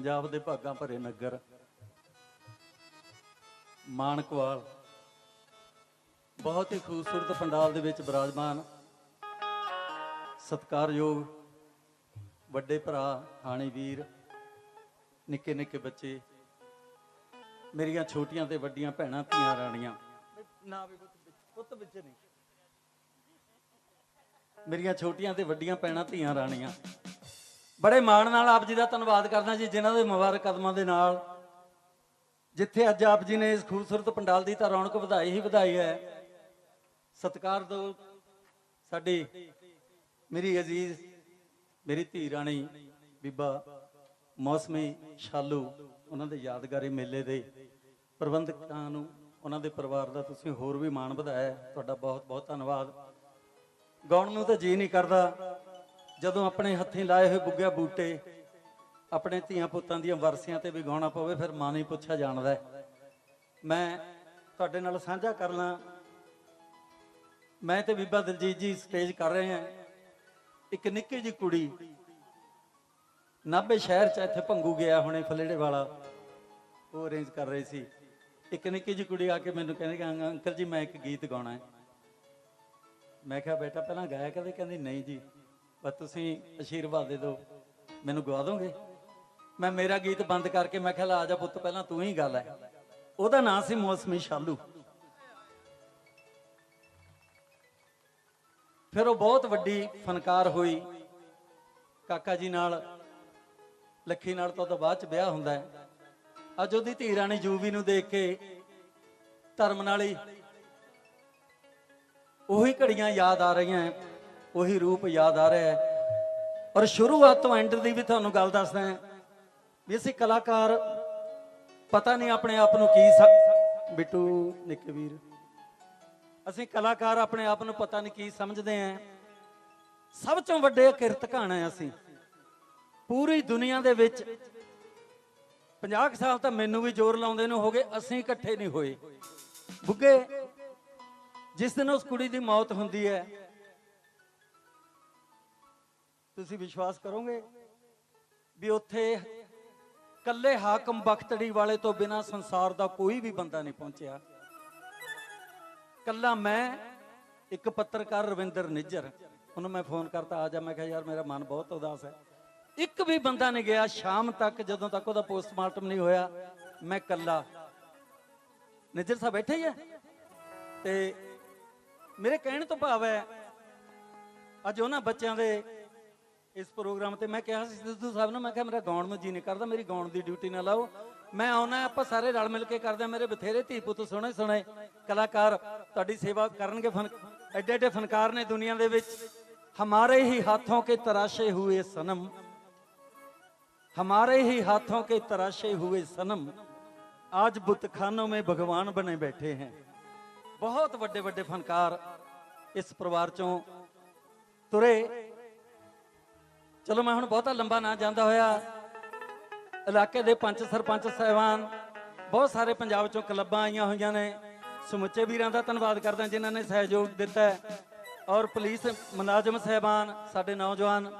ਪੰਜਾਬ ਦੇ ਭਾਗਾਂ ਭਰੇ ਨਗਰ ਮਾਨਕਵਾਲ ਬਹੁਤ ਹੀ ਖੂਬਸੂਰਤ ਪੰਡਾਲ ਦੇ ਵਿੱਚ ਬਿਰਾਜਮਾਨ ਸਤਿਕਾਰਯੋਗ ਵੱਡੇ ਭਰਾ ਹਾਣੀ ਵੀਰ ਨਿੱਕੇ ਨਿੱਕੇ ਬੱਚੇ ਮੇਰੀਆਂ ਛੋਟੀਆਂ ਤੇ ਵੱਡੀਆਂ ਭੈਣਾਂ ਧੀਆਂ ਰਾਣੀਆਂ। ਨਾ ਵੀ ਪੁੱਤ ਵਿੱਚ- ਪੁੱਤ ਵਿੱਚ ਨਹੀਂ। ਮੇਰੀਆਂ ਛੋਟੀਆਂ ਤੇ ਵੱਡੀਆਂ ਭੈਣਾਂ ਧੀਆਂ ਰਾਣੀਆਂ। ਬੜੇ ਮਾਣ ਨਾਲ ਆਪ ਜੀ ਦਾ ਧੰਨਵਾਦ ਕਰਦਾ ਜੀ, ਜਿਨ੍ਹਾਂ ਦੇ ਮੁਬਾਰਕ ਕਦਮਾਂ ਦੇ ਨਾਲ ਜਿੱਥੇ ਅੱਜ ਆਪ ਜੀ ਨੇ ਇਸ ਖੂਬਸੂਰਤ ਪੰਡਾਲ ਦੀ ਤਾਂ ਰੌਣਕ ਵਧਾਈ ਹੀ ਵਧਾਈ ਹੈ, ਸਤਿਕਾਰ ਦੋ ਸਾਡੀ ਮੇਰੀ ਅਜ਼ੀਜ਼, ਮੇਰੀ ਧੀ ਰਾਣੀ ਬੀਬਾ ਮੌਸਮੀ ਸ਼ਾਲੂ ਉਹਨਾਂ ਦੇ ਯਾਦਗਾਰੀ ਮੇਲੇ ਦੇ ਪ੍ਰਬੰਧਕਾਂ ਨੂੰ, ਉਹਨਾਂ ਦੇ ਪਰਿਵਾਰ ਦਾ ਤੁਸੀਂ ਹੋਰ ਵੀ ਮਾਣ ਵਧਾਇਆ ਤੁਹਾਡਾ ਬਹੁਤ ਬਹੁਤ ਧੰਨਵਾਦ। ਗਾਉਣ ਨੂੰ ਤਾਂ ਜੀ ਨਹੀਂ ਕਰਦਾ। ਜਦੋਂ ਆਪਣੇ ਹੱਥੀਂ ਲਾਏ ਹੋਏ ਬੁੱਗਿਆ ਬੂਟੇ, ਆਪਣੇ ਧੀਆਂ ਪੁੱਤਾਂ ਦੀਆਂ ਵਰਸੀਆਂ ਤੇ ਵੀ ਗਾਉਣਾ ਪਵੇ, ਫਿਰ ਮਾਂ ਨਹੀਂ ਪੁੱਛਿਆ, ਜਾਣਦਾ ਮੈਂ ਤੁਹਾਡੇ ਨਾਲ ਸਾਂਝਾ ਕਰਨਾ ਮੈਂ ਤੇ ਬੀਬਾ ਦਲਜੀਤ ਜੀ ਸਟੇਜ ਕਰ ਰਹੇ ਹਾਂ। ਇੱਕ ਨਿੱਕੀ ਜੀ ਕੁੜੀ ਨਾਭੇ ਸ਼ਹਿਰ ਚ ਇੱਥੇ ਭੰਗੂ ਗਿਆ ਹੁਣੇ ਫਲੇੜੇ ਵਾਲਾ। ਉਹ ਅਰੇਂਜ ਕਰ ਰਹੀ ਸੀ। ਇੱਕ ਨਿੱਕੀ ਜੀ ਕੁੜੀ ਆ ਕੇ ਮੈਨੂੰ ਕਹਿੰਦੀ ਕਿ ਅੰਕਲ ਜੀ, ਮੈਂ ਇੱਕ ਗੀਤ ਗਾਉਣਾ ਹੈ। ਮੈਂ ਕਿਹਾ, ਬੇਟਾ, ਪਹਿਲਾਂ ਗਾਇਆ ਕਦੇ? ਕਹਿੰਦੀ, ਨਹੀਂ ਜੀ। ਪਰ ਤੁਸੀਂ ਅਸ਼ੀਰਵਾਦ ਦੇ ਦਿਓ, ਮੈਨੂੰ ਗਵਾ ਦੋਗੇ? ਮੈਂ ਮੇਰਾ ਗੀਤ ਬੰਦ ਕਰਕੇ ਮੈਂ ਕਿਹਾ, ਲਾ ਆ ਜਾ ਪੁੱਤ, ਪਹਿਲਾਂ ਤੂੰ ਹੀ ਗੱਲ। ਹੈ ਉਹਦਾ ਨਾਂ ਸੀ ਮੌਸਮੀ ਸ਼ਾਲੂ। ਫਿਰ ਉਹ ਬਹੁਤ ਵੱਡੀ ਫਨਕਾਰ ਹੋਈ। ਕਾਕਾ ਜੀ ਨਾਲ, ਲੱਖੀ ਨਾਲ ਤਾਂ ਉਹਦਾ ਬਾਅਦ ਚ ਵਿਆਹ ਹੁੰਦਾ ਹੈ। ਅੱਜ ਉਹਦੀ ਧੀ ਰਾਣੀ ਜੂਵੀ ਨੂੰ ਦੇਖ ਕੇ ਧਰਮ ਨਾਲ ਹੀ ਉਹੀ ਘੜੀਆਂ ਯਾਦ ਆ ਰਹੀਆਂ ਉਹੀ ਰੂਪ ਯਾਦ ਆ ਰਿਹਾ ਹੈ। ਔਰ ਸ਼ੁਰੂਆਤ ਤੋਂ ਐਂਡ ਦੀ ਵੀ ਤੁਹਾਨੂੰ ਗੱਲ ਦੱਸਦਾ ਹਾਂ ਵੀ ਅਸੀਂ ਕਲਾਕਾਰ ਪਤਾ ਨਹੀਂ ਆਪਣੇ ਆਪ ਨੂੰ ਕੀ ਸ- ਬਿੱਟੂ ਨਿੱਕੇ ਵੀਰ ਅਸੀਂ ਕਲਾਕਾਰ ਆਪਣੇ ਆਪ ਨੂੰ ਪਤਾ ਨਹੀਂ ਕੀ ਸਮਝਦੇ ਆਂ ਸਭ ਤੋਂ ਵੱਡੇ ਕਿਰਤਕਾਣ ਆ ਅਸੀਂ। ਪੂਰੀ ਦੁਨੀਆ ਦੇ ਵਿੱਚ 50 ਕੁ ਸਾਲ ਤਾਂ ਮੈਨੂੰ ਵੀ ਜ਼ੋਰ ਲਾਉਂਦੇ ਨੂੰ ਹੋ ਗਏ ਅਸੀਂ ਇਕੱਠੇ ਨਹੀਂ ਹੋਏ। ਬੁੱਗੇ, ਜਿਸ ਦਿਨ ਉਸ ਕੁੜੀ ਦੀ ਮੌਤ ਹੁੰਦੀ ਹੈ ਤੁਸੀਂ ਵਿਸ਼ਵਾਸ ਕਰੋਗੇ ਵੀ ਉੱਥੇ ਕੱਲੇ ਹਾਕਮ ਬਖਤੜੀ ਵਾਲੇ ਤੋਂ ਬਿਨਾ ਸੰਸਾਰ ਦਾ ਕੋਈ ਵੀ ਬੰਦਾ ਨਹੀਂ ਪਹੁੰਚਿਆ? ਕੱਲਾ ਮੈਂ, ਇੱਕ ਪੱਤਰਕਾਰ ਰਵਿੰਦਰ ਨਿੱਜਰ। ਉਹਨੂੰ ਮੈਂ ਫੋਨ ਕਰਤਾ, ਆ ਜਾ। ਮੈਂ ਕਿਹਾ, ਯਾਰ, ਮੇਰਾ ਮਨ ਬਹੁਤ ਉਦਾਸ ਹੈ। ਇੱਕ ਵੀ ਬੰਦਾ ਨਹੀਂ ਗਿਆ ਸ਼ਾਮ ਤੱਕ, ਜਦੋਂ ਤੱਕ ਉਹਦਾ ਪੋਸਟਮਾਰਟਮ ਨਹੀਂ ਹੋਇਆ, ਮੈਂ ਕੱਲਾ ਨਿੱਜਰ ਸਾਹਿਬ ਬੈਠੇ ਹੀ ਆ। ਤੇ ਮੇਰੇ ਕਹਿਣ ਤੋਂ ਭਾਵ ਹੈ, ਅੱਜ ਉਹਨਾਂ ਬੱਚਿਆਂ ਦੇ ਇਸ ਪ੍ਰੋਗਰਾਮ ਤੇ ਮੈਂ ਕਿਹਾ ਸੀ ਸਿੱਧੂ ਸਾਹਿਬ ਨੂੰ ਮੈਂ ਕਿਹਾ ਮੇਰਾ ਗਾਉਣ ਨੂੰ ਜੀ ਨਹੀਂ ਕਰਦਾ ਮੇਰੀ ਗਾਉਣ ਦੀ ਡਿਊਟੀ ਨਾ ਲਾਓ ਮੈਂ ਆਉਣਾ ਆਪਾਂ ਸਾਰੇ ਰਲ ਮਿਲ ਕੇ ਕਰਦੇ ਹਾਂ ਮੇਰੇ ਬਥੇਰੇ ਧੀ ਪੁੱਤ ਸੋਹਣੇ ਸੋਹਣੇ ਕਲਾਕਾਰ ਤੁਹਾਡੀ ਸੇਵਾ ਕਰਨਗੇ ਫਨ ਐਡੇ ਐਡੇ ਫਨਕਾਰ ਨੇ ਦੁਨੀਆ ਦੇ ਵਿੱਚ ਹਮਾਰੇ ਹੀ ਹਾਥੋਂ ਕੇ ਤਰਾਸ਼ੇ ਹੋਏ ਸਨਮ हमारे ही हाथों के तराशे हुए सनम आज बुतखानों में भगवान बने बैठे हैं ਬਹੁਤ ਵੱਡੇ ਵੱਡੇ ਫਨਕਾਰ ਇਸ ਪਰਿਵਾਰ ਚੋਂ ਤੁਰੇ ਚਲੋ ਮੈਂ ਹੁਣ ਬਹੁਤਾ ਲੰਬਾ ਨਾ ਜਾਂਦਾ ਹੋਇਆ। ਇਲਾਕੇ ਦੇ ਪੰਚ ਸਰਪੰਚ ਸਹਿਬਾਨ, ਬਹੁਤ ਸਾਰੇ ਪੰਜਾਬ ਚੋਂ ਕਲੱਬਾਂ ਆਈਆਂ ਹੋਈਆਂ ਨੇ। ਸਮੁੱਚੇ ਵੀਰਾਂ ਦਾ ਧੰਨਵਾਦ ਕਰਦਾ ਜਿਨ੍ਹਾਂ ਨੇ ਸਹਿਯੋਗ ਦਿੱਤਾ ਔਰ ਪੁਲਿਸ ਮੁਲਾਜ਼ਮ ਸਹਿਬਾਨ, ਸਾਡੇ ਨੌਜਵਾਨ,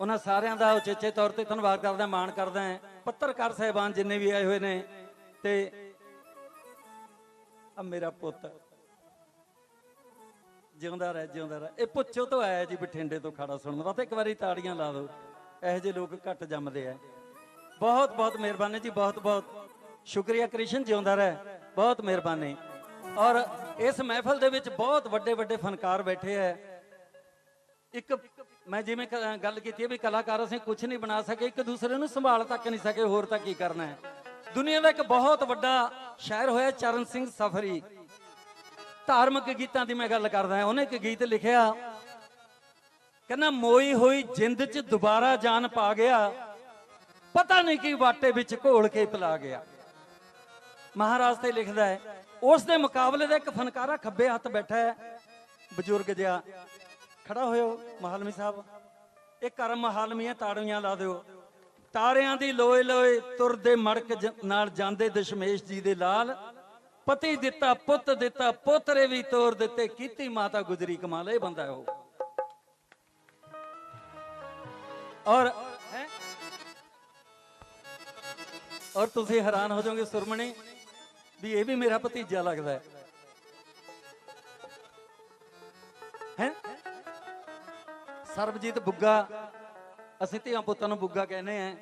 ਉਹਨਾਂ ਸਾਰਿਆਂ ਦਾ ਉਚੇਚੇ ਤੌਰ ਤੇ ਧੰਨਵਾਦ ਕਰਦਾ, ਮਾਣ ਕਰਦਾ ਹਾਂ। ਪੱਤਰਕਾਰ ਸਹਿਬਾਨ ਜਿੰਨੇ ਵੀ ਆਏ ਹੋਏ ਨੇ, ਤੇ ਆ ਮੇਰਾ ਪੁੱਤ। ਜਿਉਂਦਾ ਰਹਿ ਜਿਉਂਦਾ ਰਹਿ। ਇਹ ਪੁੱਛੋ ਤੋਂ ਆਇਆ ਜੀ ਬਠਿੰਡੇ ਤੋਂ ਖੜਾ ਸੁਣਨ ਵਾਸਤੇ ਇੱਕ ਵਾਰੀ ਤਾੜੀਆਂ ਲਾ ਦਿਓ। ਇਹੋ ਜਿਹੇ ਲੋਕ ਘੱਟ ਜੰਮਦੇ ਆ। ਬਹੁਤ ਬਹੁਤ ਮਿਹਰਬਾਨੀ ਜੀ, ਬਹੁਤ ਬਹੁਤ। ਸ਼ੁਕਰੀਆ ਕ੍ਰਿਸ਼ਨ, ਜਿਉਂਦਾ ਰਹਿ। ਬਹੁਤ ਮਿਹਰਬਾਨੀ। ਔਰ ਇਸ ਮਹਿਫਲ ਦੇ ਵਿੱਚ ਬਹੁਤ ਵੱਡੇ ਵੱਡੇ ਫਨਕਾਰ ਬੈਠੇ ਐ ਇੱਕ ਮੈਂ ਜਿਵੇਂ ਗੱਲ ਕੀਤੀ ਹੈ ਵੀ ਕਲਾਕਾਰ ਅਸੀਂ ਕੁਝ ਨਹੀਂ ਬਣਾ ਸਕੇ, ਇੱਕ ਦੂਸਰੇ ਨੂੰ ਸੰਭਾਲ ਤੱਕ ਨਹੀਂ ਸਕੇ, ਹੋਰ ਤਾਂ ਕੀ ਕਰਨਾ ਹੈ। ਦੁਨੀਆ ਦਾ ਇੱਕ ਬਹੁਤ ਵੱਡਾ ਸ਼ਾਇਰ ਹੋਇਆ ਚਰਨ ਸਿੰਘ ਸਫਰੀ। ਧਾਰਮਿਕ ਗੀਤਾਂ ਦੀ ਮੈਂ ਗੱਲ ਕਰਦਾ ਉਹਨੇ ਇੱਕ ਗੀਤ ਲਿਖਿਆ। ਕਹਿੰਦਾ, ਮੋਈ ਹੋਈ ਜਿੰਦ 'ਚ ਦੁਬਾਰਾ ਜਾਨ ਪਾ ਗਿਆ। ਪਤਾ ਨਹੀਂ ਕੀ ਵਾਟੇ ਵਿੱਚ ਘੋਲ ਕੇ ਪਿਲਾ ਗਿਆ। ਮਹਾਰਾਜ ਤੇ ਲਿਖਦਾ ਹੈ, ਉਸ ਦੇ ਮੁਕਾਬਲੇ ਦਾ ਇੱਕ ਫਨਕਾਰਾ ਖੱਬੇ ਹੱਥ ਬੈਠਾ ਹੈ। ਬਜ਼ੁਰਗ ਜਿਹਾ, ਖੜਾ ਹੋਇਓ, ਮਹਾਲਮੀ ਸਾਹਿਬ। ਇਹ ਕਰਮ ਮਹਾਲਮੀਆਂ ਤਾੜੀਆਂ ਲਾ ਦਿਓ। ਤਾਰਿਆਂ ਦੀ ਲੋਏ ਲੋਏ ਤੁਰਦੇ ਮੜਕ ਜ- ਨਾਲ ਜਾਂਦੇ ਦਸ਼ਮੇਸ਼ ਜੀ ਦੇ ਲਾਲ। ਪਤੀ ਦਿੱਤਾ, ਪੁੱਤ ਦਿੱਤਾ, ਪੋਤਰੇ ਵੀ ਤੋਰ ਦਿੱਤੇ, ਕੀਤੀ ਮਾਤਾ ਗੁਜਰੀ ਕਮਾਲ, ਇਹ ਬੰਦਾ ਉਹ। ਔਰ ਔਰ ਤੁਸੀਂ ਹੈਰਾਨ ਹੋ ਜਾਓਗੇ ਸੁਰਮਣੀ, ਵੀ ਇਹ ਵੀ ਮੇਰਾ ਭਤੀਜਾ ਲੱਗਦਾ ਹੈ। ਹੈ? ਸਰਬਜੀਤ ਬੁੱਗਾ, ਅਸੀਂ ਧੀਆਂ ਪੁੱਤਾਂ ਨੂੰ ਬੁੱਗਾ ਕਹਿੰਦੇ ਆ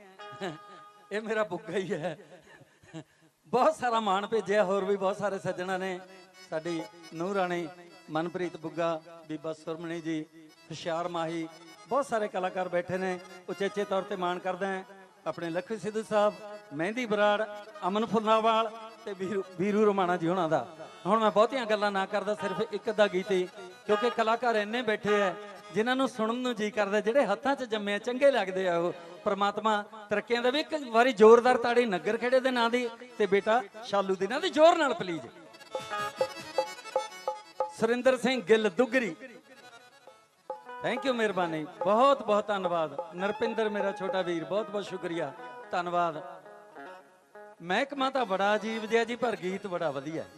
ਇਹ ਮੇਰਾ ਬੁੱਗਾ ਹੀ ਹੈ। ਬਹੁਤ ਸਾਰਾ ਮਾਣ ਭੇਜਿਆ, ਹੋਰ ਵੀ ਬਹੁਤ ਸਾਰੇ ਸੱਜਣਾ ਨੇ। ਸਾਡੀ ਨੂੰਹ ਰਾਣੀ ਮਨਪ੍ਰੀਤ ਬੁੱਗਾ, ਬੀਬਾ ਸੁਰਮਣੀ ਜੀ, ਹੁਸ਼ਿਆਰ ਮਾਹੀ, ਬਹੁਤ ਸਾਰੇ ਕਲਾਕਾਰ ਬੈਠੇ ਨੇ। ਉਚੇਚੇ ਤੌਰ ਤੇ ਮਾਣ ਕਰਦਾ ਹਾਂ ਆਪਣੇ ਲਖਵੀ ਸਿੱਧੂ ਸਾਹਿਬ, ਮਹਿੰਦੀ ਬਰਾੜ, ਅਮਨ ਫੁੱਲਾਵਾਲ ਤੇ ਵੀਰੂ ਵੀਰੂ ਰਮਾਣਾ ਜੀ ਉਹਨਾਂ ਦਾ। ਹੁਣ ਮੈਂ ਬਹੁਤੀਆਂ ਗੱਲਾਂ ਨਾ ਕਰਦਾ, ਸਿਰਫ ਇੱਕ ਅੱਧਾ ਗੀਤ ਹੀ, ਕਿਉਂਕਿ ਕਲਾਕਾਰ ਇੰਨੇ ਬੈਠੇ ਆ। ਜਿਨ੍ਹਾਂ ਨੂੰ ਸੁਣਨ ਨੂੰ ਜੀ ਕਰਦਾ ਜਿਹੜੇ ਹੱਥਾਂ 'ਚ ਜੰਮੇ ਆ, ਚੰਗੇ ਲੱਗਦੇ ਆ ਉਹ। ਪ੍ਰਮਾਤਮਾ ਤਰੱਕੀਆਂ ਦਾ ਵੀ ਇੱਕ ਵਾਰੀ ਜ਼ੋਰਦਾਰ ਤਾੜੀ ਨਗਰ ਖੇੜੇ ਦੇ ਨਾਂ ਦੀ ਤੇ ਬੇਟਾ ਸ਼ਾਲੂ ਦੇ ਨਾਂ ਦੀ ਜ਼ੋਰ ਨਾਲ please. Surinder Singh Gill Duggri. Thank you ਮਿਹਰਬਾਨੀ। ਬਹੁਤ ਬਹੁਤ ਧੰਨਵਾਦ। ਨਰਪਿੰਦਰ ਮੇਰਾ ਛੋਟਾ ਵੀਰ ਬਹੁਤ ਬਹੁਤ ਸ਼ੁਕਰੀਆ। ਧੰਨਵਾਦ। ਮਹਿਕਮਾ ਤਾਂ ਬੜਾ ਅਜੀਬ ਜਿਹਾ ਜੀ ਪਰ ਗੀਤ ਬੜਾ ਵਧੀਆ ਹੈ।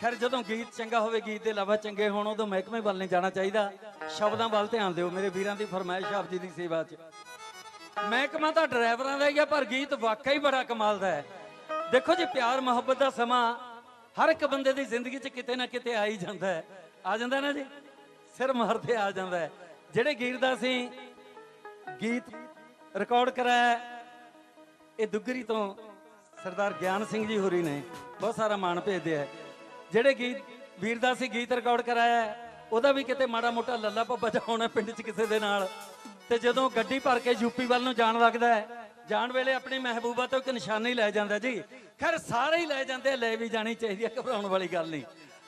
ਖੈਰ ਜਦੋਂ ਗੀਤ ਚੰਗਾ ਹੋਵੇ, ਗੀਤ ਦੇ ਇਲਾਵਾ ਚੰਗੇ ਹੋਣ, ਉਦੋਂ ਮਹਿਕਮੇ ਵੱਲ ਨਹੀਂ ਜਾਣਾ ਚਾਹੀਦਾ। ਸ਼ਬਦਾਂ ਵੱਲ ਧਿਆਨ ਦਿਓ, ਮੇਰੇ ਵੀਰਾਂ ਦੀ ਫਰਮਾਇਸ਼ ਆਪ ਜੀ ਦੀ ਸੇਵਾ 'ਚ। ਮਹਿਕਮਾ ਤਾਂ ਡਰਾਈਵਰਾਂ ਦਾ ਹੀ ਆ, ਪਰ ਗੀਤ ਵਾਕਿਆ ਹੀ ਬੜਾ ਕਮਾਲ ਦਾ ਹੈ। ਦੇਖੋ ਜੀ, ਪਿਆਰ, ਮੁਹੱਬਤ ਦਾ ਸਮਾਂ ਹਰ ਇੱਕ ਬੰਦੇ ਦੀ ਜ਼ਿੰਦਗੀ 'ਚ ਕਿਤੇ ਨਾ ਕਿਤੇ ਆ ਹੀ ਜਾਂਦਾ ਹੈ। ਆ ਜਾਂਦਾ ਨਾ ਜੀ? ਸਿਰ ਮਾਰਦੇ ਆ ਜਾਂਦਾ ਹੈ। ਜਿਹੜੇ ਗੀਤ ਦਾ ਅਸੀਂ ਗੀਤ ਰਿਕਾਰਡ ਕਰਾਇਆ, ਇਹ ਦੁੱਗਰੀ ਤੋਂ ਸਰਦਾਰ ਗਿਆਨ ਸਿੰਘ ਜੀ ਹੋਰੀ ਨੇ, ਬਹੁਤ ਸਾਰਾ ਮਾਣ ਭੇਜਦੇ ਹੈ ਜਿਹੜੇ ਗੀਤ ਵੀਰ ਦਾ ਸੀ ਗੀਤ ਰਿਕਾਰਡ ਕਰਾਇਆ ਉਹਦਾ ਵੀ ਕਿਤੇ ਮਾੜਾ ਮੋਟਾ ਲੱਲਾ ਪੱਪਾ ਜਿਹਾ ਪਿੰਡ 'ਚ ਕਿਸੇ ਦੇ ਨਾਲ। ਤੇ ਜਦੋਂ ਗੱਡੀ ਭਰ ਕੇ ਯੂਪੀ ਵੱਲ ਨੂੰ ਜਾਣ ਲੱਗਦਾ ਹੈ ਜਾਣ ਵੇਲੇ ਆਪਣੀ ਮਹਿਬੂਬਾ ਤੋਂ ਇੱਕ ਨਿਸ਼ਾਨੀ ਲੈ ਜਾਂਦਾ ਜੀ। ਖੈਰ ਸਾਰੇ ਹੀ ਲੈ ਜਾਂਦੇ ਆ, ਲੈ ਵੀ ਜਾਣੀ ਚਾਹੀਦੀ ਹੈ ਘਬਰਾਉਣ ਵਾਲੀ ਗੱਲ ਨਹੀਂ।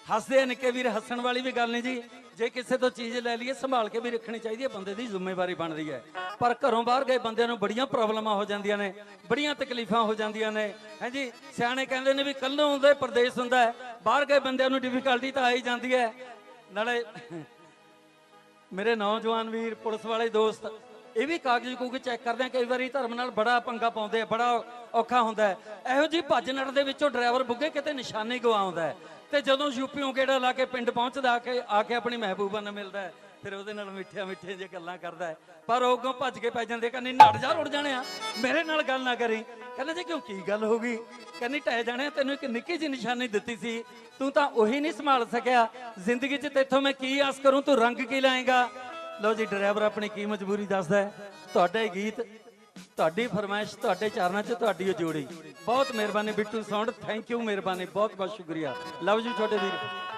ਹੱਸਦੇ ਆ ਨਿੱਕੇ ਵੀਰ, ਹੱਸਣ ਵਾਲੀ ਵੀ ਗੱਲ ਨਹੀਂ ਜੀ। ਜੇ ਕਿਸੇ ਤੋਂ ਚੀਜ਼ ਲੈ ਲਈਏ, ਸੰਭਾਲ ਕੇ ਵੀ ਰੱਖਣੀ ਚਾਹੀਦੀ ਹੈ, ਬੰਦੇ ਦੀ ਜ਼ਿੰਮੇਵਾਰੀ ਬਣਦੀ ਹੈ। ਪਰ ਘਰੋਂ ਬਾਹਰ ਗਏ ਬੰਦਿਆਂ ਨੂੰ ਬੜੀਆਂ ਪ੍ਰੋਬਲਮਾਂ ਹੋ ਜਾਂਦੀਆਂ ਨੇ, ਬੜੀਆਂ ਤਕਲੀਫਾਂ ਹੋ ਜਾਂਦੀਆਂ ਨੇ। ਹਾਂਜੀ ਸਿਆਣੇ ਕਹਿੰਦੇ ਨੇ ਵੀ ਕੱਲੋਂ ਹੁੰਦੇ ਪਰਦੇਸ ਹੁੰਦਾ ਹੈ, ਬਾਹਰ ਗਏ ਬੰਦਿਆਂ ਨੂੰ ਡਿਫਿਕਲਟੀ ਤਾਂ ਆ ਹੀ ਜਾਂਦੀ ਹੈ। ਨਾਲੇ ਮੇਰੇ ਨੌਜਵਾਨ ਵੀਰ, ਪੁਲਿਸ ਵਾਲੇ ਦੋਸਤ, ਇਹ ਵੀ ਕਾਗਜ਼ ਕੂਗਜ਼ ਚੈੱਕ ਕਰਦੇ ਆ, ਕਈ ਵਾਰੀ ਧਰਮ ਨਾਲ ਬੜਾ ਪੰਗਾ ਪਾਉਂਦੇ ਆ, ਬੜਾ ਔਖਾ ਹੁੰਦਾ ਇਹੋ ਜੀ ਭੱਜ ਨੜ ਦੇ ਵਿੱਚੋਂ ਡਰਾਈਵਰ ਬੁੱਗੇ ਕਿਤੇ ਨਿਸ਼ਾਨੀ ਗਵਾਉਂਦਾ ਹੈ। ਤੇ ਜਦੋਂ ਯੂਪੀਓਂ ਗੇੜਾ ਲਾ ਕੇ ਪਿੰਡ ਪਹੁੰਚਦਾ ਆ ਕੇ ਆ ਕੇ ਆਪਣੀ ਮਹਿਬੂਬਾ ਨਾਲ ਮਿਲਦਾ ਹੈ, ਫਿਰ ਉਹਦੇ ਨਾਲ ਮਿੱਠੀਆਂ ਮਿੱਠੀਆਂ ਜੇ ਗੱਲਾਂ ਕਰਦਾ ਹੈ। ਪਰ ਉਹ ਅੱਗੋਂ ਭੱਜ ਕੇ ਪੈ ਜਾਂਦੇ ਕਹਿੰਦੇ ਨੜ ਜਾ, ਰੁੜ ਜਾਣੇ ਆ, ਮੇਰੇ ਨਾਲ ਗੱਲ ਨਾ ਕਰੀ। ਕਹਿੰਦੇ, ਜੀ ਕਿਉਂ, ਕੀ ਗੱਲ ਹੋ ਗਈ? ਕਹਿੰਦੀ ਟਹਿ ਜਾਣੇ ਤੈਨੂੰ ਇੱਕ ਨਿੱਕੀ ਜਿਹੀ ਨਿਸ਼ਾਨੀ ਦਿੱਤੀ ਸੀ। ਤੂੰ ਤਾਂ ਉਹੀ ਨਹੀਂ ਸੰਭਾਲ ਸਕਿਆ। ਜ਼ਿੰਦਗੀ 'ਚ ਤੇਥੋਂ ਮੈਂ ਕੀ ਆਸ ਕਰੂੰ, ਤੂੰ ਰੰਗ ਕੀ ਲਾਏਗਾ? ਲਓ ਜੀ, ਡਰਾਈਵਰ ਆਪਣੀ ਕੀ ਮਜਬੂਰੀ ਦੱਸਦਾ ਹੈ। ਤੁਹਾਡਾ ਇਹ ਗੀਤ ਤੁਹਾਡੀ ਫਰਮਾਇਸ਼ ਤੁਹਾਡੇ ਚਰਨਾਂ 'ਚ ਤੁਹਾਡੀ ਜੋੜੀ। ਬਹੁਤ ਮਿਹਰਬਾਨੀ ਬਿੱਟੂ ਸਾਊਂਡ। ਥੈਂਕ ਯੂ ਮਿਹਰਬਾਨੀ। ਬਹੁਤ ਬਹੁਤ ਸ਼ੁਕਰੀਆ। ਲਵ ਯੂ ਛੋਟੇ ਵੀਰ।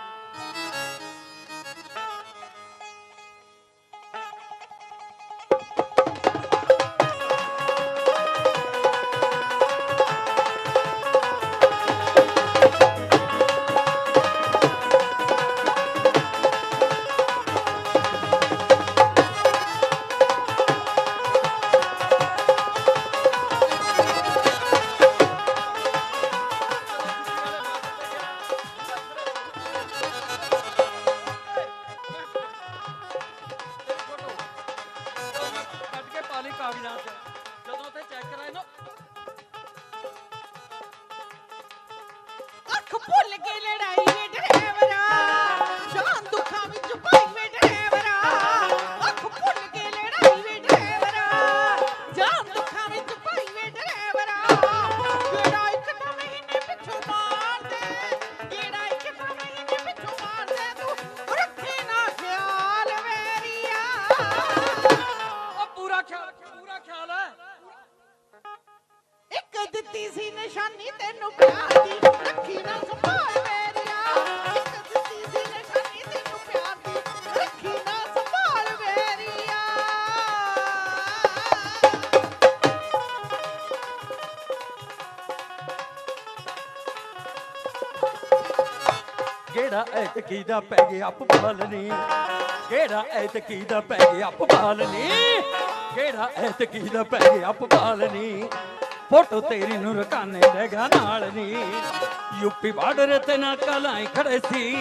ਐਤਕੀ ਦਾ ਪੈ ਗਿਆ ਪਪਾਲਨੀ ਕਿਹੜਾ ਐਤਕੀ ਦਾ ਪੈ ਗਿਆ ਪਪਾਲਨੀ ਕਿਹੜਾ ਐਤਕੀ ਦਾ ਪੈ ਗਿਆ ਪਪਾਲਨੀ ਫੋਟੋ ਤੇਰੀ ਨੂੰ ਰਕਾਨੇ ਲੈਗਾ ਨਾਲ ਨੀ? ਯੂਪੀ ਬਾਰਡਰ ਤੇ ਨਾ ਕਲਾਈ ਖੜੇ ਸੀ।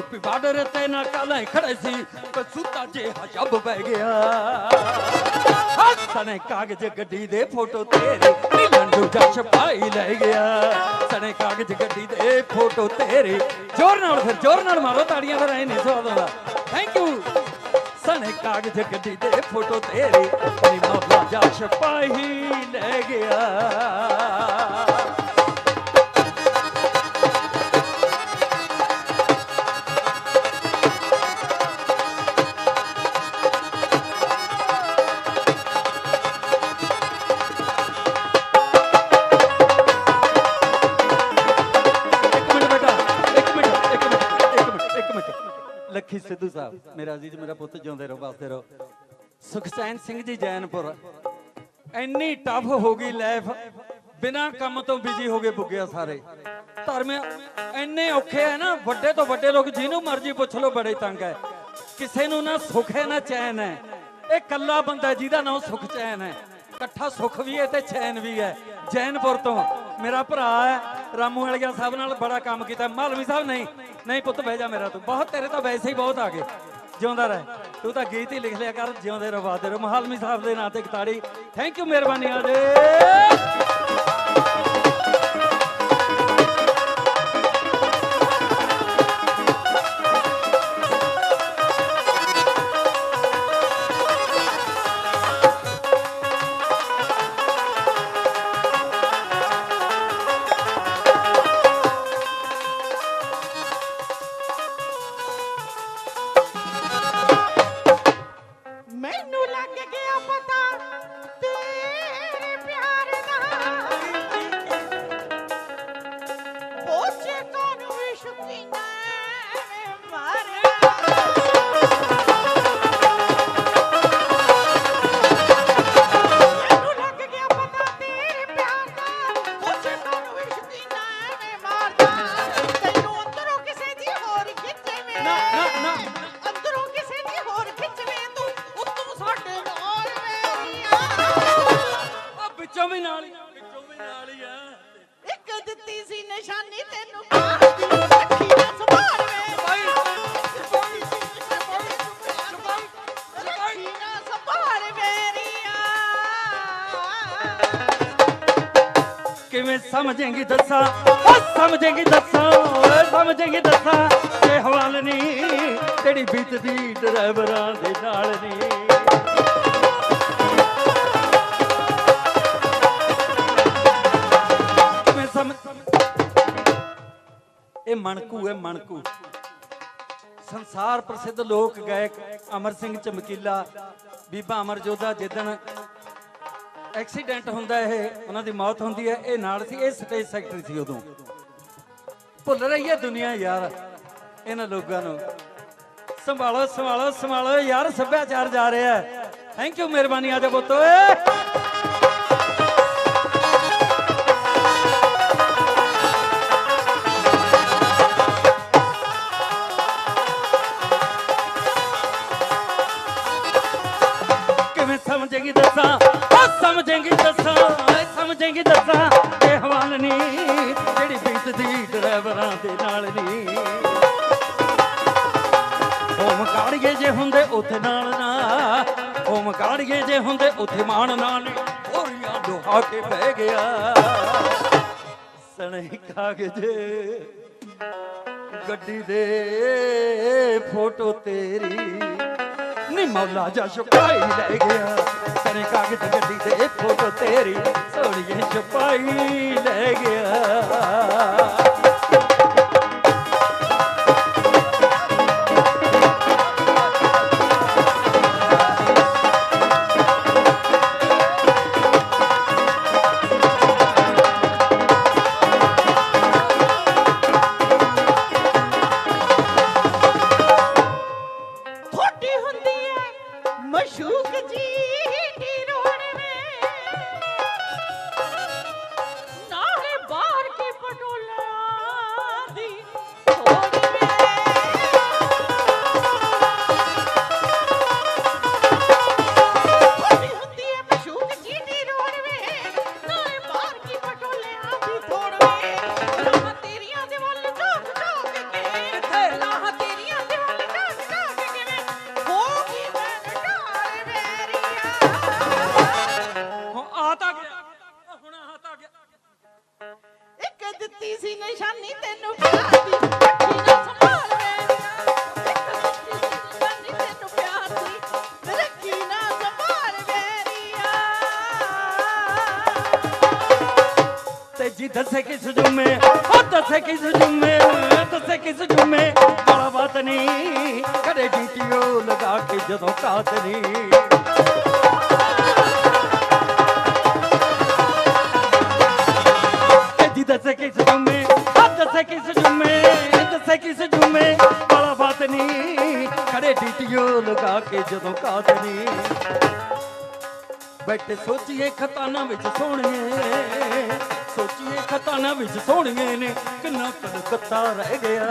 ਯੂਪੀ ਬਾਰਡਰ ਤੇ ਨਾ ਕਲਾਈ ਖੜੇ ਸੀ ਕਸੂਤਾ ਜੇ ਹਜਬ ਬਹਿ ਗਿਆ। ਸਣੇ ਕਾਗਜ਼ ਗੱਡੀ ਦੇ ਫੋਟੋ ਤੇਰੇ ਨੀਲਣ ਦੂਜਾ ਛਪਾਈ ਲੈ ਗਿਆ। ਸਣੇ ਕਾਗਜ਼ ਗੱਡੀ ਦੇ ਫੋਟੋ ਤੇਰੇ ਜ਼ੋਰ ਨਾਲ ਫਿਰ ਜ਼ੋਰ ਨਾਲ ਮਾਰੋ, ਤਾੜੀਆਂ ਫਿਰ ਐ ਨਹੀਂ ਸਵਾਦ ਆਉਂਦਾ ਥੈਂਕ ਯੂ ਸਣੇ ਕਾਗਜ਼ ਗੱਡੀ ਦੇ ਫੋਟੋ ਤੇਰੇ ਨੀ ਮੌਲਾ ਜਾ ਸਿਪਾਹੀ ਲੈ ਗਿਆ। ਮੇਰਾ ਅਜ਼ੀਜ਼ ਮੇਰਾ ਪੁੱਤ ਜਿਉਂਦੇ ਰਹੋ ਵਸਦੇ ਰਹੋ। ਸੁਖਚੈਨ ਸਿੰਘ ਜੀ, ਜੈਨਪੁਰ। ਇੰਨੀ ਟਫ ਹੋ ਗਈ ਲਾਈਫ ਬਿਨਾਂ ਕੰਮ ਤੋਂ ਬਿਜ਼ੀ ਹੋ ਗਏ ਬੁੱਗਿਆ ਸਾਰੇ। ਧਰਮ ਇੰਨੇ ਔਖੇ ਹੈ ਨਾ, ਵੱਡੇ ਤੋਂ ਵੱਡੇ ਲੋਕ ਜਿਹਨੂੰ ਮਰਜ਼ੀ ਪੁੱਛ ਲਓ, ਬੜੇ ਤੰਗ ਹੈ। ਕਿਸੇ ਨੂੰ ਨਾ ਸੁੱਖ ਹੈ, ਨਾ ਚੈਨ ਹੈ। ਇਹ ਕੱਲਾ ਬੰਦਾ ਜਿਹਦਾ ਨਾਮ ਸੁਖ ਚੈਨ ਹੈ। ਇਕੱਠਾ ਸੁਖ ਵੀ ਹੈ ਤੇ ਚੈਨ ਵੀ ਹੈ। ਜੈਨਪੁਰ ਤੋਂ ਮੇਰਾ ਭਰਾ ਹੈ, ਰਾਮੂ ਵਾਲੀਆ ਸਾਹਿਬ ਨਾਲ ਬੜਾ ਕੰਮ ਕੀਤਾ। ਮਾਲਵੀ ਸਾਹਿਬ, ਨਹੀਂ ਨਹੀਂ ਪੁੱਤ, ਬਹਿ ਜਾ ਮੇਰਾ ਤੂੰ। ਬਹੁਤ ਤੇਰੇ ਤਾਂ ਵੈਸੇ ਹੀ ਬਹੁਤ ਆ ਗਏ। ਜਿਉਂਦਾ ਰਹਿ। ਤੂੰ ਤਾਂ ਗੀਤ ਹੀ ਲਿਖ ਲਿਆ ਕਰ, ਜਿਉਂਦੇ ਰਹੋ, ਵਾਦੇ ਰਹੋ। ਮਹਾਲਮੀ ਸਾਹਿਬ ਦੇ ਨਾਂ ਤੇ ਇੱਕ ਤਾੜੀ। ਥੈਂਕ ਯੂ ਮਿਹਰਬਾਨੀ ਆ ਕਿਵੇਂ ਸਮਝੇਂਗੀ ਦੱਸਾਂ, ਓ ਸਮਝੇਂਗੀ ਦੱਸਾਂ, ਓਏ ਇਹ ਹਵਾਲ ਨਹੀਂ ਤੇਰੀ ਬੀਤਦੀ ਡਰਾਈਵਰਾਂ ਦੇ ਨਾਲ ਨਹੀਂ ਇਹ ਮਣਕੂ ਹੈ ਮਣਕੂ। ਸੰਸਾਰ ਪ੍ਰਸਿੱਧ ਲੋਕ ਗਾਇਕ ਅਮਰ ਸਿੰਘ ਚਮਕੀਲਾ, ਬੀਬਾ ਅਮਰਜੋਧਾ, ਜਿੱਦਣ ਐਕਸੀਡੈਂਟ ਹੁੰਦਾ ਇਹ, ਉਹਨਾਂ ਦੀ ਮੌਤ ਹੁੰਦੀ ਹੈ, ਇਹ ਨਾਲ ਸੀ, ਇਹ ਸਟੇਜ ਸੈਕਟਰੀ ਸੀ ਉਦੋਂ। ਭੁੱਲ ਰਹੀ ਹੈ ਦੁਨੀਆ ਯਾਰ, ਇਹਨਾਂ ਲੋਕਾਂ ਨੂੰ। ਸੰਭਾਲੋ ਸੰਭਾਲੋ ਸੰਭਾਲੋ, ਯਾਰ ਸੱਭਿਆਚਾਰ ਜਾ ਰਿਹਾ ਹੈ। ਥੈਂਕ ਯੂ ਮਿਹਰਬਾਨੀ ਆਜਾ ਪੁੱਤ। ਓਏ! ਉੱਥੇ ਨਾਲ ਨਾ। ਹੋਮ ਕਾੜੀਏ ਜੇ ਹੁੰਦੇ ਉੱਥੇ ਮਾਣ ਨਾਲ। ਹੋਰੀਆਂ ਦੁਹਾ ਕੇ ਬਹਿ ਗਿਆ। ਸਣੇ ਕਾਗਜ਼ ਗੱਡੀ ਦੇ ਫੋਟੋ ਤੇਰੀ। ਨੀ ਮੌਲਾ ਜਾ ਛੁਪਾਈ ਲੈ ਗਿਆ। ਸਣੇ ਕਾਗਜ਼ ਗੱਡੀ ਦੇ ਫੋਟੋ ਤੇਰੀ। ਸੋਹਣੀਏ ਛੁਪਾਈ ਲੈ ਗਿਆ। ਦੱਸੇ ਕਿਸ ਜੁਮੇ ਦੱਸੇ ਕਿਸ ਜੁਮੇ। ਬਾਤ ਨਹੀਂ ਖੜੇ ਜੀਟੀਓ ਲਗਾ ਕੇ ਜਦੋਂ ਕਾਤ ਨਹੀਂ ਬੈਠੇ ਸੋਚੀਏ ਖਤਾਨਾ ਵਿੱਚ ਸੋਹਣੀਏ ਸੋਚੀਏ ਖਤਾਨਾ ਵਿੱਚ ਸੋਹਣੀਏ ਨੇ ਕਿੰਨਾ ਕਲਕੱਤਾ ਰਹਿ ਗਿਆ।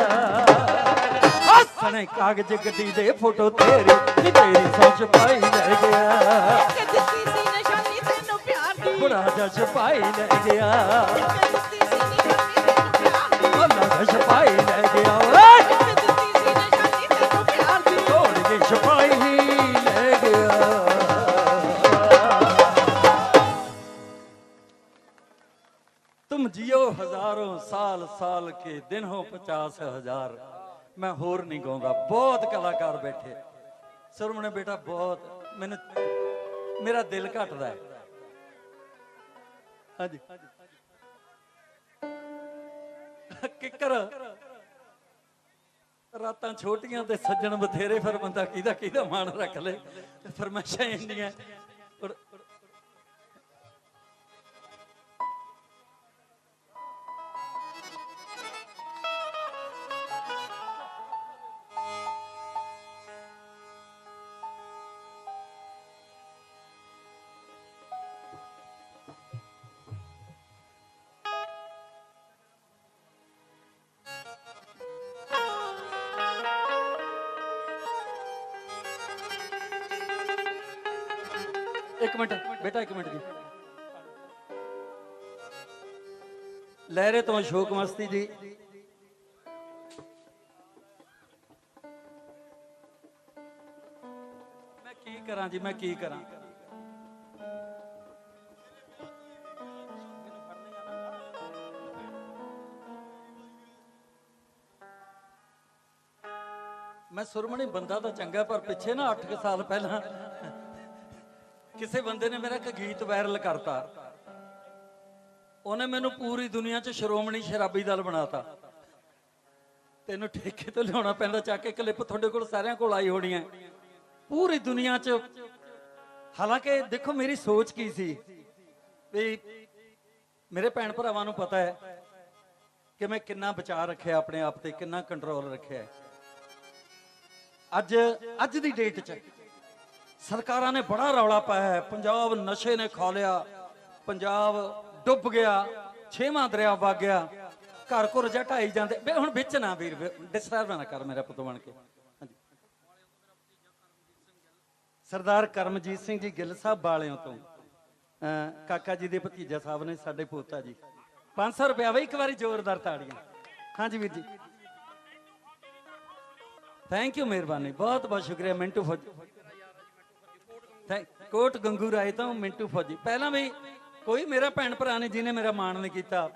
ਹੱਸਣੇ ਕਾਗਜ਼ ਗੱਡੀ ਦੇ ਫੋਟੋ ਤੇਰੀ ਨੀ ਤੇਰੀ ਸੌਚ ਪਾਈ ਲੈ ਗਿਆ। ਦਿੱਤੀ ਸੀ ਨਿਸ਼ਾਨੀ ਤੈਨੂੰ ਪਿਆਰ ਦੀ। ਬੁੜਾ ਜਾ ਛਪਾਈ ਲੈ ਗਿਆ। ਦਿੱਤੀ ਛਪਾਈ ਸਾਲ ਸਾਲ ਕੇ ਦਿਨ ਹੋ 50000 ਮੈਂ ਹੋਰ ਨਹੀਂ ਗਾਉਂਦਾ ਬਹੁਤ ਕਲਾਕਾਰ ਬੈਠੇ। ਸਰਮਣੇ ਬੇਟਾ ਬਹੁਤ। ਮੈਨੂੰ ਮੇਰਾ ਦਿਲ ਘਟਦਾ ਹੈ। ਹਾਂਜੀ। ਕਿੱਕਰ। ਰਾਤਾਂ ਛੋਟੀਆਂ ਤੇ ਸੱਜਣ ਬਥੇਰੇ, ਫਿਰ ਬੰਦਾ ਕਿਹਦਾ ਕਿਹਦਾ ਮਾਣ ਰੱਖ ਲੇ? ਫਰਮਾਇਸ਼ਾਂ ਇੰਨੀਆਂ ਇੱਕ ਮਿੰਟ, ਬੇਟਾ ਇੱਕ ਮਿੰਟ ਜੀ। ਲਹਿਰੇ ਤੋਂ ਅਸ਼ੋਕ ਮਸਤੀ ਜੀ। ਮੈਂ ਕੀ ਕਰਾਂ ਜੀ, ਮੈਂ ਕੀ ਕਰਾਂ? ਮੈਂ ਸੁਰਮਣੀ ਬੰਦਾ ਤਾਂ ਚੰਗਾ, ਪਰ ਪਿੱਛੇ ਨਾ 8 ਸਾਲ ਪਹਿਲਾਂ ਕਿਸੇ ਬੰਦੇ ਨੇ ਮੇਰਾ ਇੱਕ ਗੀਤ ਵਾਇਰਲ ਕਰਤਾ। ਉਹਨੇ ਮੈਨੂੰ ਪੂਰੀ ਦੁਨੀਆ 'ਚ ਸ਼੍ਰੋਮਣੀ ਸ਼ਰਾਬੀ ਦਲ ਬਣਾਤਾ। ਤੈਨੂੰ ਠੇਕੇ ਤੋਂ ਲਿਆਉਣਾ ਪੈਂਦਾ, ਚੱਕ ਕੇ ਕਲਿੱਪ ਤੁਹਾਡੇ ਕੋਲ ਸਾਰਿਆਂ ਕੋਲ ਆਈ ਹੋਣੀ ਹੈ। ਪੂਰੀ ਦੁਨੀਆ 'ਚ ਹਾਲਾਂਕਿ ਦੇਖੋ ਮੇਰੀ ਸੋਚ ਕੀ ਸੀ ਵੀ ਮੇਰੇ ਭੈਣ ਭਰਾਵਾਂ ਨੂੰ ਪਤਾ ਹੈ ਕਿ ਮੈਂ ਕਿੰਨਾ ਬਚਾਅ ਰੱਖਿਆ ਆਪਣੇ ਆਪ ਤੇ, ਕਿੰਨਾ ਕੰਟਰੋਲ ਰੱਖਿਆ ਅੱਜ ਅੱਜ ਦੀ ਡੇਟ 'ਚ ਸਰਕਾਰਾਂ ਨੇ ਬੜਾ ਰੌਲਾ ਪਾਇਆ ਹੈ। ਪੰਜਾਬ ਨਸ਼ੇ ਨੇ ਖਾ ਲਿਆ। ਪੰਜਾਬ ਡੁੱਬ ਗਿਆ। ਛੇਵਾਂ ਦਰਿਆ ਵਗ ਗਿਆ। ਘਰ ਘਰ ਜਟਾਈ ਜਾਂਦੇ। ਵੇ ਹੁਣ ਵਿੱਚ ਨਾ ਵੀਰ ਡਿਸਟਰਬ ਨਾ ਕਰ ਮੇਰਾ ਪੁੱਤ ਬਣ ਕੇ। ਸਰਦਾਰ ਕਰਮਜੀਤ ਸਿੰਘ ਜੀ ਗਿੱਲ ਸਾਹਿਬ ਵਾਲਿਆਂ ਤੋਂ। ਅਹ, ਕਾਕਾ ਜੀ ਦੇ ਭਤੀਜਾ ਸਾਹਿਬ ਨੇ, ਸਾਡੇ ਪੋਤਾ ਜੀ। 500 ਰੁਪਇਆ ਬਈ, ਇੱਕ ਵਾਰੀ ਜ਼ੋਰਦਾਰ ਤਾੜੀਆਂ। ਹਾਂਜੀ ਵੀਰ ਜੀ। ਥੈਂਕ ਯੂ ਮਿਹਰਬਾਨੀ। ਬਹੁਤ ਬਹੁਤ ਸ਼ੁਕਰੀਆ। ਮਿੰਟੂ ਫੌਜੀ ਥੈਂਕ ਕੋਟ ਗੰਗੂ ਰਾਏ ਤੋਂ ਮਿੰਟੂ ਫੌਜੀ। ਪਹਿਲਾਂ ਵੀ ਕੋਈ ਮੇਰਾ ਭੈਣ ਭਰਾ ਨੇ ਜਿਹਨੇ ਮੇਰਾ ਮਾਣ ਨਹੀਂ ਕੀਤਾ।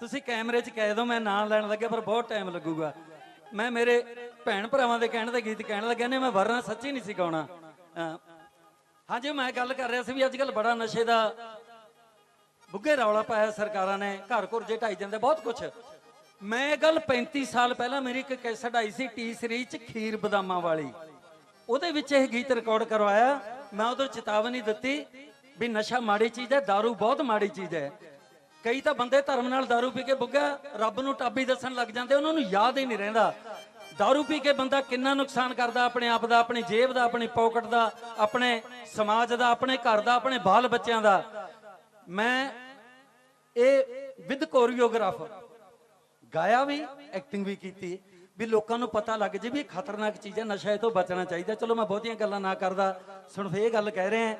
ਤੁਸੀਂ ਕੈਮਰੇ 'ਚ ਕਹਿ ਦਿਓ, ਮੈਂ ਨਾਂ ਲੈਣ ਲੱਗਿਆ, ਪਰ ਬਹੁਤ ਟਾਈਮ ਲੱਗੂਗਾ। ਮੈਂ ਮੇਰੇ ਭੈਣ ਭਰਾਵਾਂ ਦੇ ਕਹਿਣ ਤੇ ਗੀਤ ਕਹਿਣ ਲੱਗਿਆ ਨੇ, ਮੈਂ ਵਰਨਾ ਸੱਚੀ ਨਹੀਂ ਸੀ ਗਾਉਣਾ। ਹਾਂਜੀ, ਮੈਂ ਗੱਲ ਕਰ ਰਿਹਾ ਸੀ ਵੀ ਅੱਜ ਕੱਲ ਬੜਾ ਨਸ਼ੇ ਦਾ ਬੁੱਗੇ ਰੌਲਾ ਪਾਇਆ ਸਰਕਾਰਾਂ ਨੇ, ਘਰ ਘਰ ਜੇ ਢਾਈ ਜਾਂਦੇ, ਬਹੁਤ ਕੁਝ ਮੈਂ ਇਹ ਗੱਲ 35 ਸਾਲ ਪਹਿਲਾਂ ਮੇਰੀ ਇੱਕ ਕੈਸਟ ਆਈ ਸੀ, ਟੀ ਸੀਰੀਜ਼ ਚ ਖੀਰ ਬਦਾਮਾਂ ਵਾਲੀ। ਉਹਦੇ ਵਿੱਚ ਇਹ ਗੀਤ ਰਿਕਾਰਡ ਕਰਵਾਇਆ। ਮੈਂ ਉਦੋਂ ਚੇਤਾਵਨੀ ਦਿੱਤੀ ਵੀ ਨਸ਼ਾ ਮਾੜੀ ਚੀਜ਼ ਹੈ दारू ਬਹੁਤ ਮਾੜੀ ਚੀਜ਼ ਹੈ ਕਈ ਤਾਂ ਬੰਦੇ ਧਰਮ ਨਾਲ दारू ਪੀ ਕੇ ਬੁੱਗਾ ਰੱਬ ਨੂੰ ਟਾਬੀ ਦੱਸਣ ਲੱਗ ਜਾਂਦੇ ਉਹਨਾਂ ਨੂੰ ਯਾਦ ਹੀ ਨਹੀਂ ਰਹਿੰਦਾ दारू ਪੀ ਕੇ ਬੰਦਾ ਕਿੰਨਾ ਨੁਕਸਾਨ ਕਰਦਾ ਆਪਣੇ ਆਪ ਦਾ ਆਪਣੀ ਜੇਬ ਦਾ ਆਪਣੀ ਪਾਕਟ ਦਾ ਆਪਣੇ ਸਮਾਜ ਦਾ ਆਪਣੇ ਘਰ ਦਾ ਆਪਣੇ ਬਾਲ ਬੱਚਿਆਂ ਦਾ ਮੈਂ ਇਹ ਵਿਦ ਕੋਰੀਓਗ੍ਰਾਫਰ ਗਾਇਆ ਵੀ ਐਕਟਿੰਗ ਵੀ ਕੀਤੀ ਵੀ ਲੋਕਾਂ ਨੂੰ ਪਤਾ ਲੱਗ ਜੇ ਵੀ ਇਹ ਖਤਰਨਾਕ ਚੀਜ਼ ਹੈ ਨਸ਼ਾ ਇਹ ਤੋਂ ਬਚਣਾ ਚਾਹੀਦਾ। ਚਲੋ ਮੈਂ ਬਹੁਤੀਆਂ ਗੱਲਾਂ ਨਾ ਕਰਦਾ, ਸਿਰਫ ਇਹ ਗੱਲ ਕਹਿ ਰਿਹਾ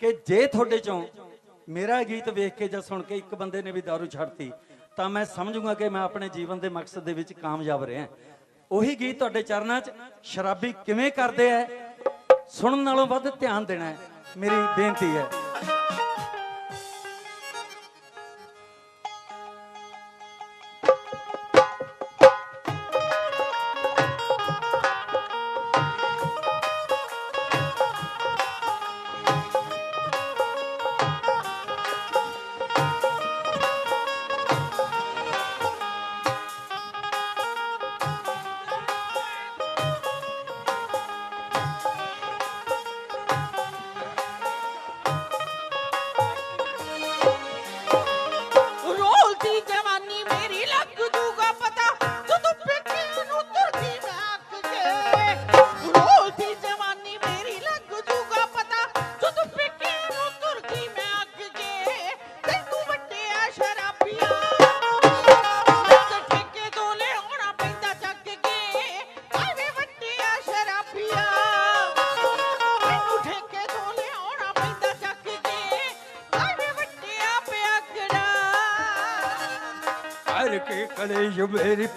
ਕਿ ਜੇ ਤੁਹਾਡੇ ਚੋਂ ਮੇਰਾ ਗੀਤ ਵੇਖ ਕੇ ਜਾਂ ਸੁਣ ਕੇ ਇੱਕ ਬੰਦੇ ਨੇ ਵੀ दारू ਛੱਡਤੀ, ਤਾਂ ਮੈਂ ਸਮਝੂਗਾ ਕਿ ਮੈਂ ਆਪਣੇ ਜੀਵਨ ਦੇ ਮਕਸਦ ਦੇ ਵਿੱਚ ਕਾਮਯਾਬ ਰਿਹਾ। ਉਹੀ ਗੀਤ ਤੁਹਾਡੇ ਚਰਨਾਂ 'ਚ ਸ਼ਰਾਬੀ ਕਿਵੇਂ ਕਰਦੇ ਐ, ਸੁਣਨ ਨਾਲੋਂ ਵੱਧ ਧਿਆਨ ਦੇਣਾ ਮੇਰੀ ਬੇਨਤੀ ਹੈ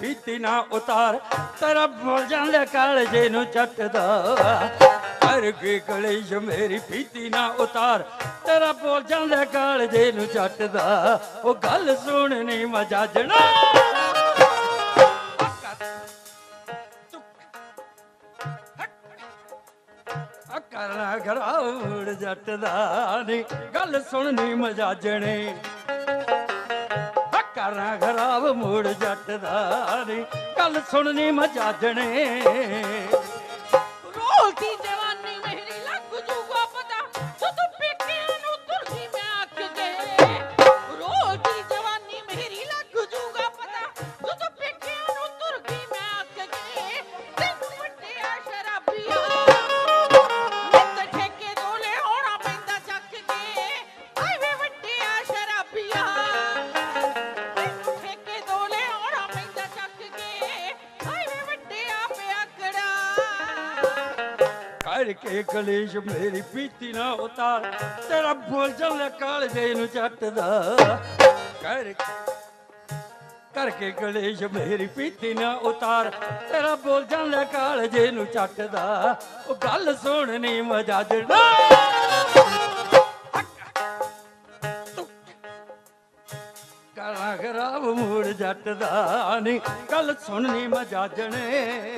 ਪੀਤੀ ਨਾ ਉਤਾਰ, ਤੇਰਾ ਬੋਲ ਜਾਂਦਾ ਕਾਲਜੇ ਨੂੰ ਚੱਟਦਾ ਕਰਕੇ ਕਲੇਸ਼ ਮੇਰੀ ਪੀਤੀ ਨਾ ਉਤਾਰ, ਤੇਰਾ ਬੋਲ ਜਾਂਦਾ ਕਾਲਜੇ ਨੂੰ ਚੱਟਦਾ ਉਹ ਗੱਲ ਸੁਣਨੀ ਮਜਾਜਣਾ ਆ ਕਰਨਾ ਘਰਾਉੜ ਜੱਟ ਦਾ ਨੀ। ਗੱਲ ਸੁਣਨੀ ਮਜਾਜਣੇ ਆ ਕਰਨਾ ਖਰਾਬ ਮੂੜ ਜੱਟ ਦਾ ਨੀ। ਗੱਲ ਸੁਣਨੀ ਮਜਾਜਣੇ ਕਰਕੇ ਕਲੇਸ਼ ਮੇਰੀ ਪੀਤੀ ਨਾ ਉਤਾਰ। ਤੇਰਾ ਬੋਲ ਚੱਲ ਕਾਲਜੇ ਨੂੰ ਚੱਟਦਾ। ਕਰ ਕਰਕੇ ਕਲੇਸ਼ ਮੇਰੀ ਪੀਤੀ ਨਾ ਉਤਾਰ। ਤੇਰਾ ਬੋਲ ਚੱਲ ਕਾਲਜੇ ਨੂੰ ਚੱਟਦਾ। ਉਹ ਗੱਲ ਸੁਣਨੀ ਮਜਾਜਣਾ ਕਾਲਾ ਖਰਾਬ ਮੂੜ ਜੱਟ ਦਾ ਨੀ। ਗੱਲ ਸੁਣਨੀ ਮਜਾਜਣੇ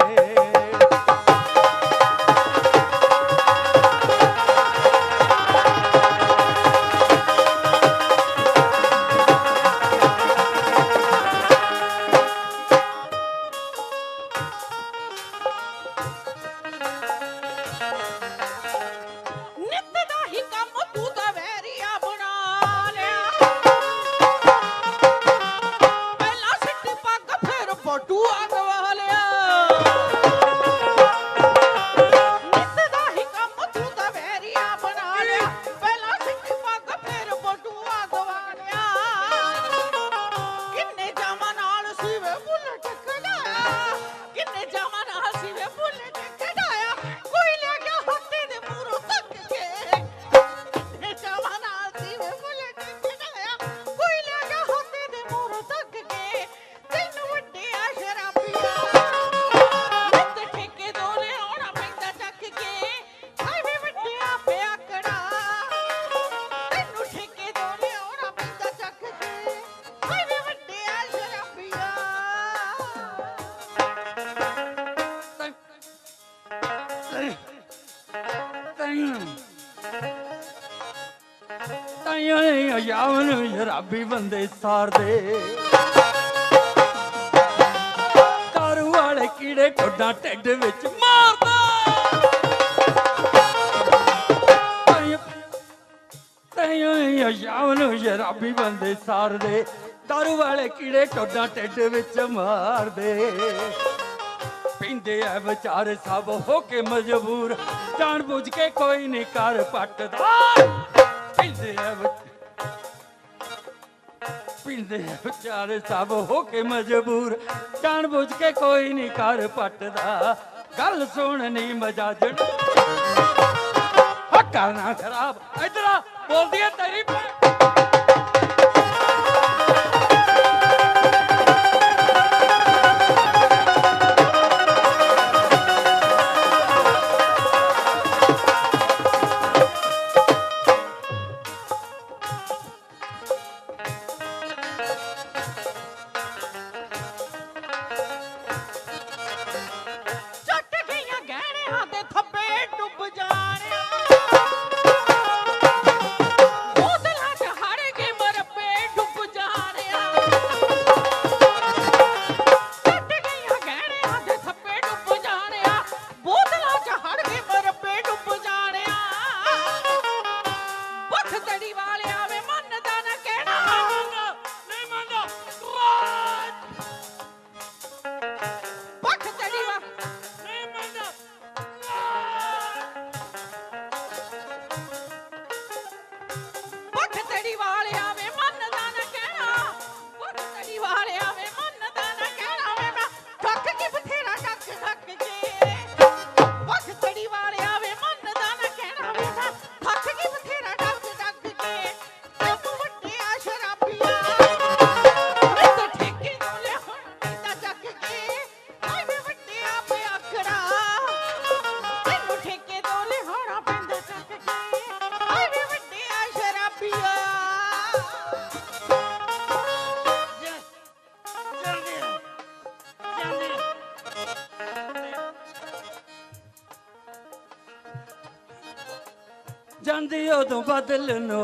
ਯਾਵਨ ਬੰਦੇ ਸਾਰਦੇ। ਕਾਰੂ ਵਾਲੇ ਕੀੜੇ ਟੋਡਾ ਢਿੱਡ ਵਿੱਚ ਮਾਰਦਾ। ਤਾਈਆਂ ਯਾਵਨ ਸ਼ਰਾਬੀ ਬੰਦੇ ਸਾਰਦੇ। ਦਾਰੂ ਵਾਲੇ ਕੀੜੇ ਟੋਡਾ ਢਿੱਡ ਵਿੱਚ ਮਾਰਦੇ। ਪੀਂਦੇ ਐ ਵਿਚਾਰੇ ਸਭ ਹੋ ਕੇ ਮਜਬੂਰ। ਜਾਣ ਬੁੱਝ ਕੇ ਕੋਈ ਨਹੀਂ ਕਰ ਪੱਟਦਾ। ਪੀਂਦੇ ਐ ਪੀਂਦੇ ਵਿਚਾਰੇ ਸਭ ਹੋ ਕੇ ਮਜਬੂਰ। ਜਾਣ ਬੁੱਝ ਕੇ ਕੋਈ ਨਹੀਂ ਕਰ ਪੱਟਦਾ। ਗੱਲ ਸੁਣਨੀ ਮਜਾਜਣ ਹੋ ਨਾ। ਖਰਾਬ। ਇਧਰ ਬੋਲਦੀ ਹੈ ਤੇਰੀ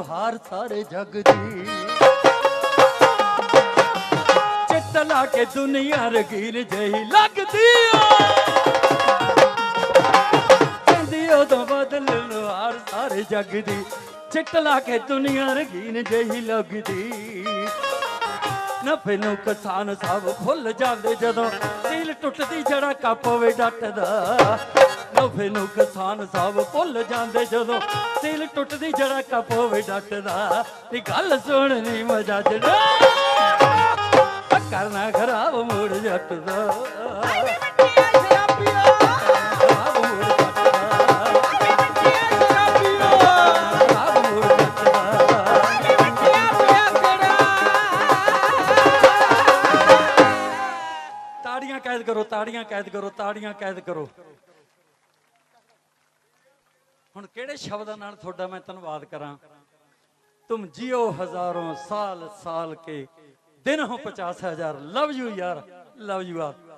ਹਾਰ ਸਾਰੇ ਜਗ ਦੀ ਚਿੱਟ ਲਾ ਕੇ ਦੁਨੀਆ ਰਗੀਨ ਜਹੀ ਲੱਗਦੀ ਆ ਜਾਂਦੀ ਉਦੋਂ ਬਦਲ ਲੋ ਹਾਰ ਸਾਰੇ ਜਗ ਦੀ ਚਿੱਟ ਲਾ ਕੇ ਦੁਨੀਆ ਰਗੀਨ ਜਹੀ ਲੱਗਦੀ। ਨਫੇ ਨੂੰ ਕਿਸਾਨ ਸਭ ਭੁੱਲ ਜਾਂਦੇ ਜਦੋਂ ਦਿਲ ਟੁੱਟਦੀ ਜੜਾ ਕੱਪ ਵੇ ਡੱਟਦਾ ਨਫੇ ਨੂੰ ਕਿਸਾਨ ਸਭ ਭੁੱਲ ਜਾਂਦੇ ਜਦੋਂ ਦਿਲ ਟੁੱਟਦੀ ਜੜਾ ਕੱਪ ਵੇ ਡੱਟਦਾ ਨੀ ਗੱਲ ਸੁਣਨੀ ਮਜਾ ਜੜਾ ਕਰਨਾ ਖਰਾਬ ਮੂੜ ਜੱਟ ਦਾ। ਹਾਏ ਵੇ ਮਿੱਠੀਆਂ ਸ਼ਰਾਬੀਆਂ। ਖਰਾਬ ਮੂੜ ਜੱਟ ਦਾ। ਹਾਏ ਵੇ ਮਿੱਠੀਆਂ ਸ਼ਰਾਬੀਆਂ। ਖਰਾਬ ਮੂੜ ਜੱਟ ਦਾ। ਹਾਏ ਮਿੱਠੀਆਂ ਪਿਆਸੜਾ ਤਾੜੀਆਂ ਕੈਦ ਕਰੋ ਤਾੜੀਆਂ ਕੈਦ ਕਰੋ ਤਾੜੀਆਂ ਕੈਦ ਕਰੋ। ਹੁਣ ਕਿਹੜੇ ਸ਼ਬਦਾਂ ਨਾਲ ਤੁਹਾਡਾ ਮੈਂ ਧੰਨਵਾਦ ਕਰਾਂ? ਤੁਮ ਜਿਓ ਹਜ਼ਾਰੋਂ ਸਾਲ ਸਾਲ ਕੇ, ਦਿਨ ਹੋ 50000 ਲਵ ਯੂ ਯਾਰ, ਲਵ ਯੂ ਆਰ।